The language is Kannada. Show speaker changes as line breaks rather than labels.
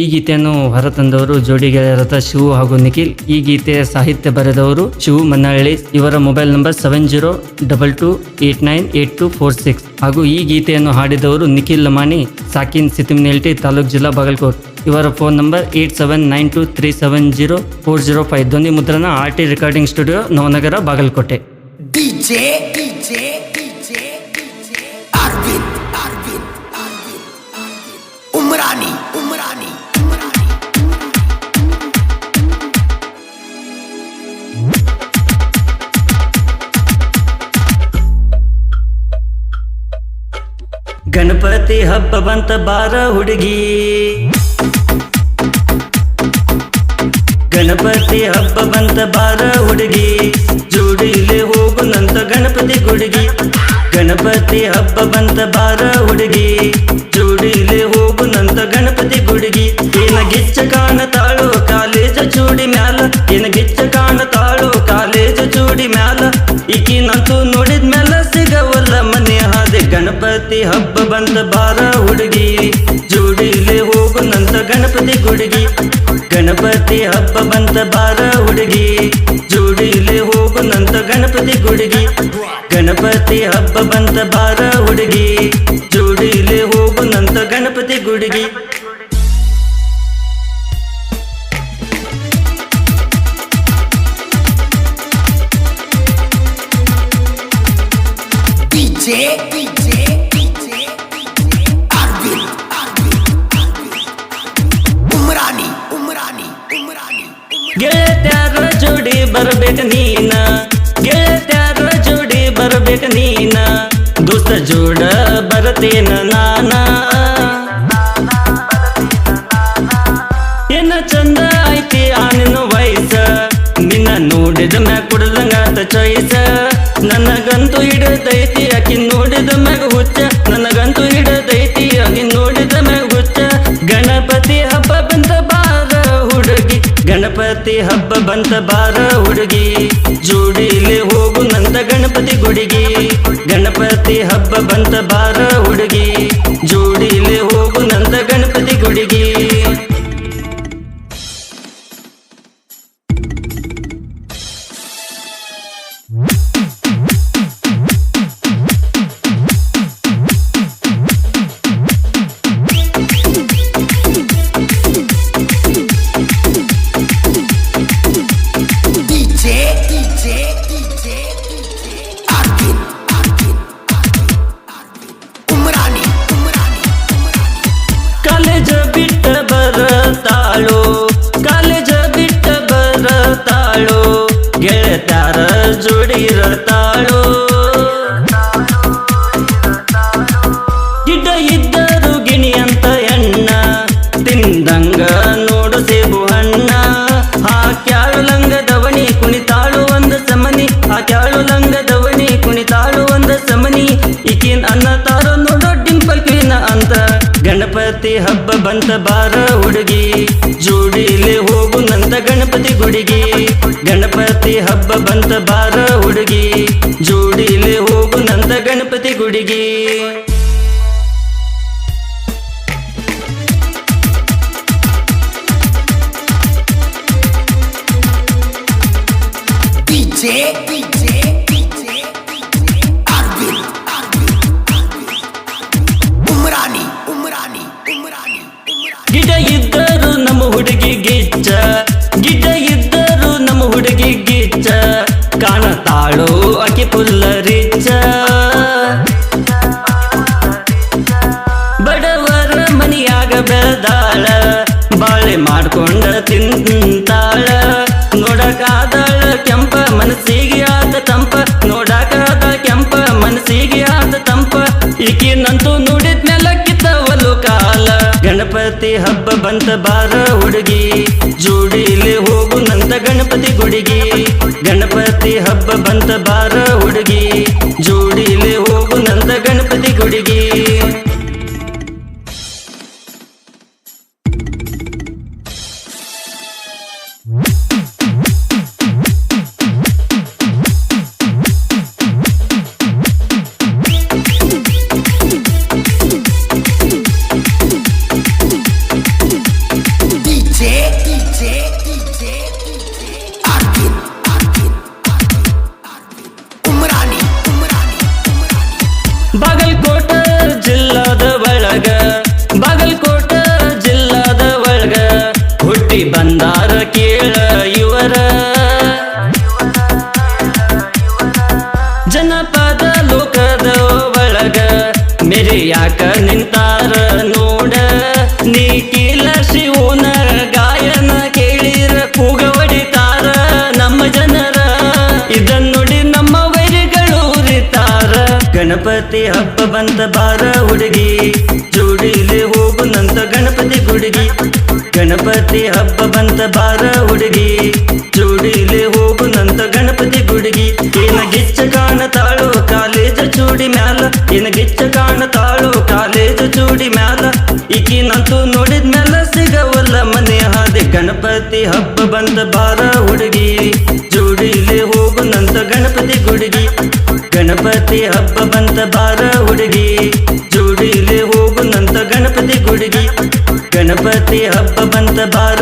ಈ ಗೀತೆಯನ್ನು ಹೊರತಂದವರು ಜೋಡಿ ಗೆಳೆಯರಾದ ಶಿವು ಹಾಗೂ ನಿಖಿಲ್ ಈ ಗೀತೆಯ ಸಾಹಿತ್ಯ ಬರೆದವರು ಶಿವು ಮನ್ನಹಳ್ಳಿ ಇವರ mobile number seven zero double two eight nine eight two four six ಹಾಗೂ ಈ ಗೀತೆಯನ್ನು ಹಾಡಿದವರು ನಿಖಿಲ್ ಲಮಾನಿ ಸಾಕಿನ್ ಸಿತಿಮ್ನೇಲ್ಟಿ ತಾಲೂಕ್ ಜಿಲ್ಲಾ ಬಾಗಲಕೋಟ್. ಇವರ phone number eight seven nine two three seven zero four zero five. ಧ್ವನಿ ಮುದ್ರಣ R T recording studio Navanagar Bagalkote.
DJ,
Ganapati ಹಬ್ಬ ಬಂತ ಬಾರ ಹುಡುಗಿ. ಗಣಪತಿ ಹಬ್ಬ ಬಂತ ಬಾರ ಹುಡುಗಿ. ಜೋಡಿಲೆ ಹೋಗುನಂತ ಗಣಪತಿ ಗುಡುಗಿ. ಗಣಪತಿ ಹಬ್ಬ ಬಂತ ಬಾರ ಹುಡುಗಿ. ಗಿಚ್ಚ ಕಾಣತಾಳೋ ಕಾಲೇಜ ಚೂಡಿ ಮ್ಯಾಲ. ಏನ ಗಿಚ್ಚ ಕಾಣತಾಳೋ ಕಾಲೇಜ ಚೂಡಿ ಮ್ಯಾಲ. ಈಕಿನಂತೂ ನೋಡಿದ ಮ್ಯಾಲ ಸಿಗವಲ್ಲ ಮನೆ. ಹಾದೆ ಗಣಪತಿ ಹಬ್ಬ ಬಂದ ಬಾರ ಹುಡುಗಿ. ಜೋಡಿಲೆ ಹೋಗುನಂತ ಗಣಪತಿ ಗುಡುಗಿ. ಗಣಪತಿ ಹಬ್ಬ ಬಂದ ಬಾರ ಹುಡುಗಿ. ಜೋಡಿಲೆ ಹೋಗುನಂತ ಗಣಪತಿ ಗುಡುಗಿ. ಗಣಪತಿ ಹಬ್ಬ ಬಂದ ಬಾರ ಹುಡುಗಿ. ಜೋಡಿಲೆ ಹೋಗುನಂತ ಗಣಪತಿ ಗುಡುಗಿ.
DJ, DJ, DJ,
ಜೋಡಿ ಬರ್ಬೇಕ ನೀನ? ಗೆಳತ್ಯಾರ ಜೋಡಿ ಬರ್ಬೇಕ ನೀನ? ದೋಸ್ತ ಜೋಡ ಬರತೇನ ನಾನ? ಏನ ಚಂದ ಐತಿ ಆ ನಿನ್ನ ವಯಸ್ಸ? ನಿನ್ನ ನೋಡಿದ ಮ್ಯಾಗ ಕುಡ್ದಂಗಾತ ಚಾಯ್ಸ ನನಗಂತೂ ಹಿಡದೈತಿ, ಆಕಿ ನೋಡಿದ ಮ್ಯಾಗ ಹುಚ್ಚ. ನನಗಂತೂ ಹಿಡದೈತಿ, ಆಕಿ ನೋಡಿದ ಮ್ಯಾಗ ಹುಚ್ಚ. ಗಣಪತಿ ಹಬ್ಬ ಬಂತ ಬಾರ ಹುಡುಗಿ. ಗಣಪತಿ ಹಬ್ಬ ಬಂತ ಬಾರ ಹುಡುಗಿ. ಜೋಡಿಲೆ ಹೋಗು ನಂದ ಗಣಪತಿ ಗುಡಿಗಿ. ಗಣಪತಿ ಹಬ್ಬ ಬಂತ ಬಾರ ಹುಡುಗಿ. ಜೋಡಿಲೆ ಹೋಗು ನಂದ ಗಣಪತಿ ಗುಡಿಗಿ. ಜೋಡಿ ಗಣಪತಿ ಹಬ್ಬ ಬಂತ ಬಾರ ಹುಡುಗಿ ಜೋಡಿಲೆ ಹೋಗು ನಂದ ಗಣಪತಿ ಗುಡಿಗಿ. ಗಣಪತಿ ಹಬ್ಬ ಬಂತ ಬಾರ ಹುಡುಗಿ ಜೋಡಿಲೆ ಹೋಗು ನಂದ ಗಣಪತಿ ಗುಡಿಗಿ.
DJ, DJ,
ಮಾಡ್ಕೊಂಡ ತಿಂತಾಳ. ನೋಡಕಾದಾಳ ಕೆಂಪ ಮನಸ್ಸಿಗೆ ಆದ ತಂಪ. ನೋಡಕಾದ ಕೆಂಪ ಮನಸ್ಸಿಗೆ ಆದ ತಂಪ. ಈಕಿನಂತೂ ನುಡಿದ ಮೇಲೆ ಕಿತ್ತವಲು ಕಾಲ ಗಣಪತಿ ಹಬ್ಬ ಬಂತ ಬಾರ ಹುಡುಗಿ. ಜೋಡಿಲಿ ಹೋಗು ನಂತ ಗಣಪತಿ ಗುಡಿಗಿ. ಗಣಪತಿ ಹಬ್ಬ ಬಂತ ಬಾರ ಹುಡುಗಿ, ಜೋಡಿಲಿ ಹೋಗು ನಂತ ಗಣಪತಿ ಗುಡುಗಿ. ಗಣಪತಿ ಹಬ್ಬ ಬಂತ ಬಾರ ಹುಡುಗಿ, ಜೋಡಿಲಿ ಹೋಗು ನಂತ ಗಣಪತಿ ಗುಡುಗಿ. ಏನ ಗಿಚ್ಚ ಕಾಣತಾಳೋ ಕಾಲೇಜ ಚೂಡಿ ಮ್ಯಾಲ, ಏನ ಗಿಚ್ಚ ಕಾಣತಾಳೋ ಕಾಲೇಜ ಚೂಡಿ ಮ್ಯಾಲ. ಈಕಿನಂತೂ ನೋಡಿದ ಮ್ಯಾಲ ಸಿಗವಲ್ಲ ಮನೆ ಹಾದಿ. ಗಣಪತಿ ಹಬ್ಬ ಬಂತ ಬಾರ ಹುಡುಗಿ ಗಣಪತಿ ಹಬ್ಬ ಬಂತ ಬಾರ ಹುಡುಗಿ ಜೋಡಿಲೆ ಹೋಗುನಂತ ಗಣಪತಿ ಗುಡುಗಿ. ಗಣಪತಿ ಹಬ್ಬ ಬಂತ ಬಾರ